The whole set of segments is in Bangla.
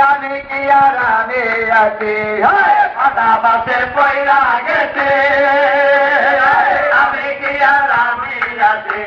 আমি কি আর আছি? পাতা বাসে পয়রা গেছে। আমি কি আর আমি আছি?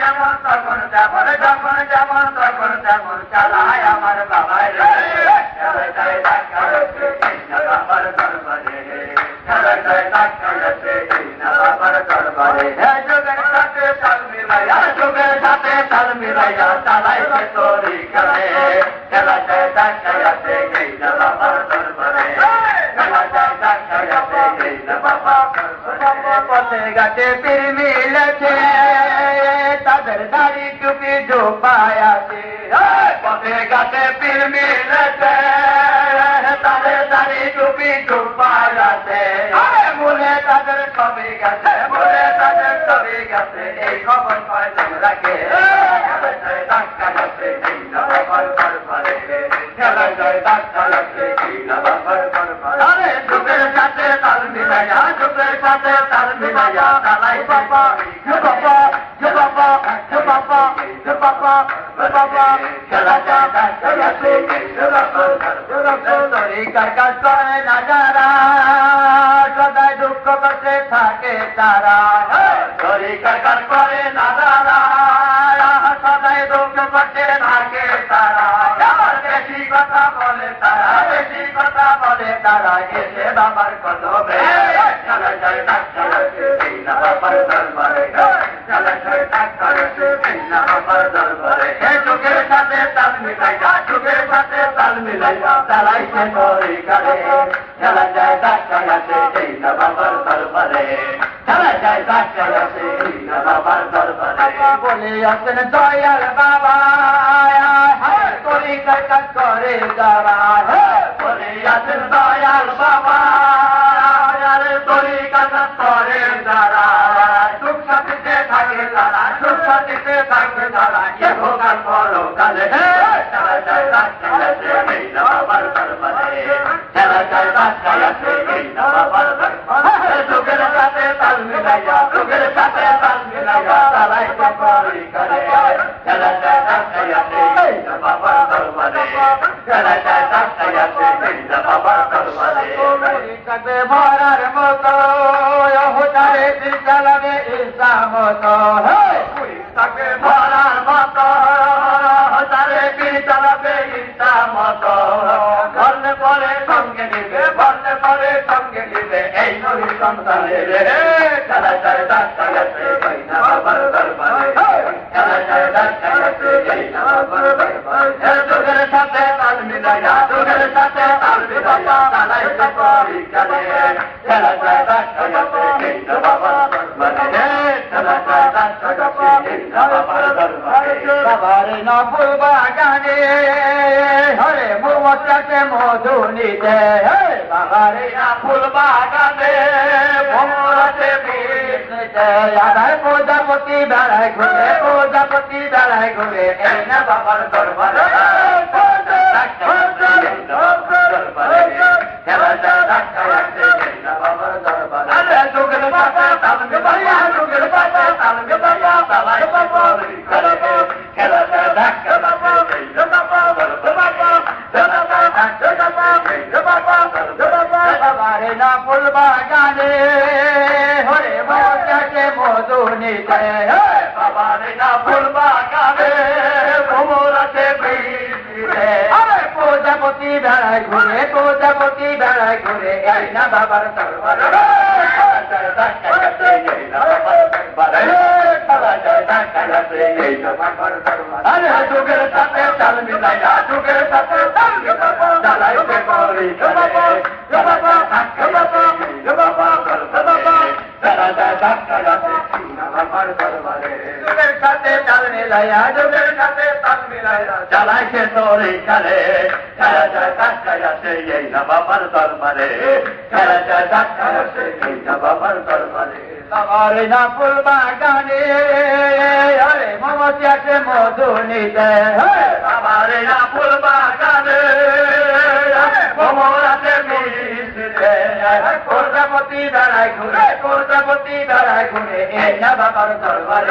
যেমন, তখন যেমন যখন যেমন, তখন তেমন চালায় আমার বাবাই বাবার দরবারে হ্যাঁ যোগের সাথে তাল মিলাইয়া যোগের সাথে তাল মিলাইয়া চালাইছে তোরি খেলে এলাকায় ডাক্তার আছে এই না বাবার দরবারে এলাকায় ডাক্তার আছে এই না বাবার দরবারে পথে গাছে পীর মিলেছে তাদের দাড়ি টুপি ঝোপায় আছে পথে গাছে পীর মিলেছে তাদের দাড়ি টুপি চুপায় আছে মনে তাদের সবই গেছে? বলে তাদের ছবি গেছে? এই খবর কয়জন রাখে ডাক্তার আছে এই না বাবার দরবারে খেলা যায় ডাক্তার আছে এই না বাবার দরবারে আরে, যুগের সাথে তাল মিলাইয়া, যুগের সাথে তাল মিলাইয়া তালাই বাবা। বাবা বাবা বাবা বাবা বাবা। খেলা যায় ডাক্তার আছে এই না বাবার দরবারে তরিকার কাজ করে না যারা। সদাই কষ্টে থাকে তারা। তরিকার কাজ করে না দাদা সদাই দুঃখ কষ্টে থাকে তারা। বেশি কথা বলে তারা বেশি কথা বলে তারা। এসে বাবার এই না বাবার দরবারে চলে ডাক্তার দরবারে এ যুগের সাথে যুগের সাথে তাল মিলাইয়া চালাইছে তরি কারে চলে যায় ডাক্তার আছে এই না বাবার দরবারে চলে যায় ডাক্তার আছে এই না বাবার দরবারে বলে আছেন দয়াল বাবা তরিকার কাজ করে যারা বলে আছেন দয়াল বাবা করে থাকে তারা সুখ সাথীতে থাকে তারা কে ভোগান বলো কালে খেলা ভরার মতো চালাবে ইসলামত তাকে ভরার মতো পরে সঙ্গে নিবে এই সন্তানের খেলা যায় ডাক্তার আছে এই না বাবার দরবারে খেলা যায় ডাক্তার আছে এই না বাবার দরবারে যুগের সাথে তাল মিলাইয়া যুগের সাথে তাল মিলাইয়া চালাইতে করি খেলে খেলা যায় ডাক্তার আছে এই না বাবার দরবারে খেলা যায় ডাক্তার আছে এই না বাবার দরবারে বাবারে না ফুল বাগানে হরে মোমতাকে মধু নিতে বাবারে اہارے نا پھول باغاتے بھورتے بیکتے یاد ہے বাবারে না ফুল বাগানে। হরে মোমতাকে মধু নিতে। বাবারে না ফুল বাগানে ভোমরাতে প্রজাপতি বেড়ায় ঘুরে, প্রজাপতি বেড়ায় ঘুরে, এই না বাবার দরবারে। যুগের সাথে চাল যুগের সাথে চাল চালাইতে বাবা তারা কালে খেলা যায় ডাক্তার আছে এই আরে মমতি আছে মধু নিতে। বাগানে প্রজাপতি দাঁড়ায় ঘুরে প্রজাপতি দাঁড়ায় ঘুরে এই না বাবার দরবারে।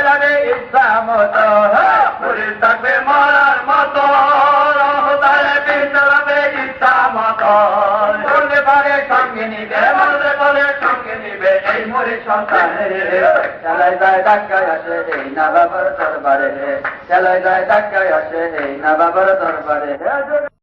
বিদ্যালয়ে ইচ্ছা মতো মরে থাকবে মরার মতো। তারে বিদ্যালয়ে ইচ্ছা মতো বলতে পারে, সঙ্গে নিবে বলতে পারে সঙ্গে নিবে এই মরে সন্তানের। চালায় যায় ধাক্কায় আসে এই না বাবার দরবারে। চালায় যায় ধাক্কায় আসে এই না বাবার দরবারে।